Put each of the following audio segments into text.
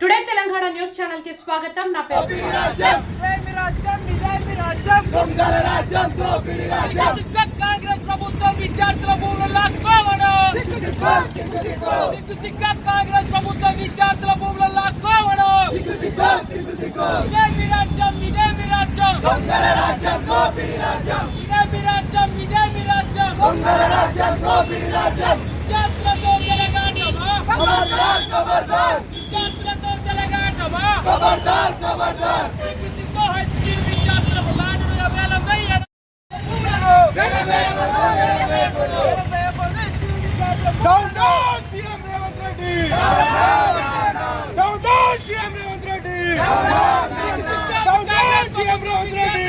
Today Telangana news channel కి స్వాగతం నా పేరు ఇదేమి రాజ్యం ఇదేమి రాజ్యం దొంగల రాజ్యం దోపిడి రాజ్యం కాంగ్రెస్ ప్రభుత్వం విద్యార్థుల భూములు లాక్కోవడం సిగ్గు సిగ్గ కాంగ్రెస్ ప్రభుత్వం విద్యార్థుల భూములు లాక్కోవడం ఇదేమి రాజ్యం ఇదేమి రాజ్యం దొంగల రాజ్యం దోపిడి రాజ్యం ఇదేమి రాజ్యం ఇదేమి రాజ్యం దొంగల రాజ్యం దోపిడి రాజ్యం విద్యార్థులతో జలగాటమా వేలం వేయడం Down, down, CM Revanth Reddy! Down, down, CM Revanth Reddy! Down, down, CM Revanth Reddy!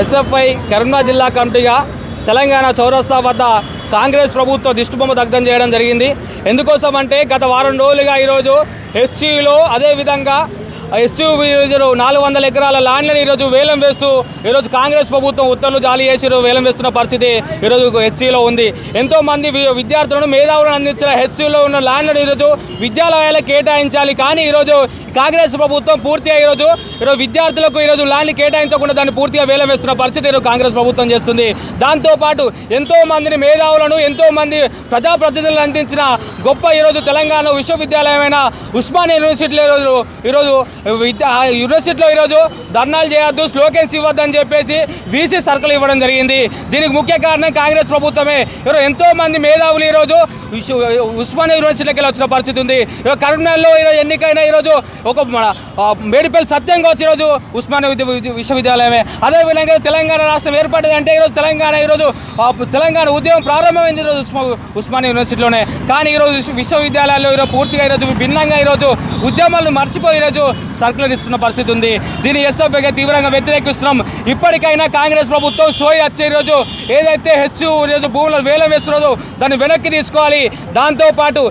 SFI Karimnagar జిల్లా కమిటీగా తెలంగాణ చౌరస్తా వద్ద కాంగ్రెస్ ప్రభుత్వ దిష్టిబొమ్మ దగ్ధం చేయడం జరిగింది. ఎందుకోసం అంటే గత వారం రోజులుగా ఈరోజు ఎస్సీలో అదేవిధంగా ఎస్యూవీ ఈరోజు నాలుగు వందల ఎకరాల ల్యాండ్లను ఈరోజు వేలం వేస్తూ ఈరోజు కాంగ్రెస్ ప్రభుత్వం ఉత్తర్వులు జారీ చేసి వేలం వేస్తున్న పరిస్థితి ఈరోజు హెచ్సీలో ఉంది. ఎంతో మంది విద్యార్థులను మేధావులను అందించిన హెచ్సీలో ఉన్న ల్యాండ్లను ఈరోజు విద్యాలయాలకు కేటాయించాలి. కానీ ఈరోజు కాంగ్రెస్ ప్రభుత్వం పూర్తిగా ఈరోజు ఈరోజు విద్యార్థులకు ఈరోజు ల్యాండ్లు కేటాయించకుండా దాన్ని పూర్తిగా వేలం వేస్తున్న పరిస్థితి ఈరోజు కాంగ్రెస్ ప్రభుత్వం చేస్తుంది. దాంతోపాటు ఎంతో మందిని మేధావులను ఎంతో మంది ప్రజాప్రతినిధులను అందించిన గొప్ప ఈరోజు తెలంగాణ విశ్వవిద్యాలయమైన ఉస్మానియా యూనివర్సిటీలో ఈరోజు ఈరోజు యూనివర్సిటీలో ఈరోజు ధర్నాలు చేయొద్దు స్లోకెన్స్ ఇవ్వద్దని చెప్పేసి వీసీ సర్కిల్ ఇవ్వడం జరిగింది. దీనికి ముఖ్య కారణం కాంగ్రెస్ ప్రభుత్వమే. ఈరోజు ఎంతో మంది మేధావులు ఈరోజు ఉస్మానియా యూనివర్సిటీకి వెళ్ళి వచ్చిన పరిస్థితి ఉంది. ఈరోజు కరీంనగర్లో ఈరోజు ఎన్నికైన ఈరోజు ఒక మేడిపల్లి సత్యంగా వచ్చి ఈరోజు ఉస్మానియా విశ్వవిద్యాలయమే. అదేవిధంగా తెలంగాణ రాష్ట్రం ఏర్పడింది అంటే ఈరోజు తెలంగాణ ఈరోజు తెలంగాణ ఉద్యమం ప్రారంభమైంది ఈరోజు ఉస్మా ఉస్మానియా యూనివర్సిటీలోనే. కానీ ఈరోజు విశ్వవిద్యాలయాల్లో ఈరోజు పూర్తిగా ఈరోజు భిన్నంగా ఈరోజు ఉద్యమాలను మర్చిపోయి ఈరోజు సర్కులర్ ఇస్తున్న పరిస్థితి ఉంది. దీన్ని ఎస్ఎఫ్ఐగా తీవ్రంగా వ్యతిరేకిస్తున్నాం. ఇప్పటికైనా కాంగ్రెస్ ప్రభుత్వం సోయి వచ్చే రోజు ఏదైతే హెచ్చు ఈరోజు భూములు వేలం వేస్తున్నదో దాన్ని వెనక్కి తీసుకోవాలి. దాంతోపాటు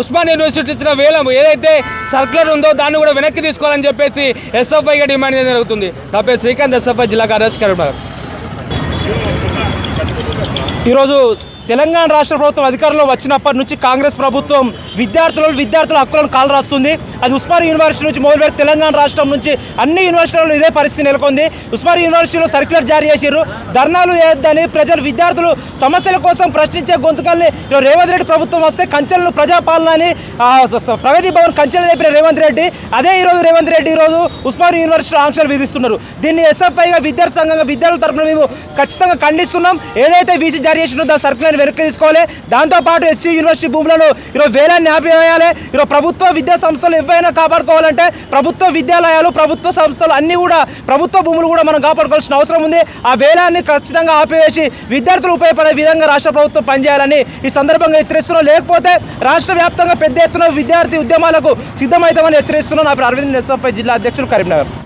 ఉస్మాన్ యూనివర్సిటీ ఇచ్చిన వేలం ఏదైతే సర్కులర్ ఉందో దాన్ని కూడా వెనక్కి తీసుకోవాలని చెప్పేసి ఎస్ఎఫ్ఐగా డిమాండ్ చేయడం జరుగుతుంది. నా పేరు శ్రీకాంత్ ఎస్ఎఫ్ఐ జిల్లా కార్యదర్శి కరీంనగర్. ఈరోజు తెలంగాణ రాష్ట్ర ప్రభుత్వం అధికారంలో వచ్చినప్పటి నుంచి కాంగ్రెస్ ప్రభుత్వం విద్యార్థులు విద్యార్థుల హక్కులను కాలు రాస్తుంది. అది ఉస్మానియా యూనివర్సిటీ నుంచి మొదలుపెట్టి తెలంగాణ రాష్ట్రం నుంచి అన్ని యూనివర్సిటీలలో ఇదే పరిస్థితి నెలకొంది. ఉస్మానియా యూనివర్సిటీలో సర్క్యులర్ జారీ చేసారు ధర్నాలు వేయొద్దని ప్రజలు విద్యార్థులు సమస్యల కోసం ప్రశ్నించే గొంతుకల్ని రేవంత్ రెడ్డి ప్రభుత్వం వస్తే కంచెలను ప్రజాపాలన అని ప్రగతి భవన్ కంచెలు చెప్పిన రేవంత్ రెడ్డి అదే ఈరోజు రేవంత్ రెడ్డి ఈరోజు ఉస్మానియా యూనివర్సిటీ ఆంక్షలు విధిస్తున్నారు. దీన్ని ఎస్ఎఫ్ఐగా విద్యార్థి సంఘంగా విద్యార్థుల తరపున మేము ఖచ్చితంగా ఖండిస్తున్నాం. ఏదైతే వీసీ జారీ చేసినో దాని సర్కులర్ వెనక్కి తీసుకోవాలి. దాంతోపాటు ఎస్సీ యూనివర్సిటీ భూములను ఈరోజు వేలాన్ని ఆపివేయాలి. ఈరోజు ప్రభుత్వ విద్యా సంస్థలు ఎవైనా కాపాడుకోవాలంటే ప్రభుత్వ విద్యాలయాలు ప్రభుత్వ సంస్థలు అన్నీ కూడా ప్రభుత్వ భూములు కూడా మనం కాపాడుకోవాల్సిన అవసరం ఉంది. ఆ వేలాన్ని ఖచ్చితంగా ఆపివేసి విద్యార్థులు ఉపయోగపడే విధంగా రాష్ట్ర ప్రభుత్వం పనిచేయాలని ఈ సందర్భంగా హెచ్చరిస్తున్నాం. లేకపోతే రాష్ట్ర వ్యాప్తంగా పెద్ద ఎత్తున విద్యార్థి ఉద్యమాలకు సిద్ధమవుతామని హెచ్చరిస్తున్నాం. నా అరవింద్ ఎస్ఎఫ్ఐ జిల్లా అధ్యక్షులు కరీంనగర్.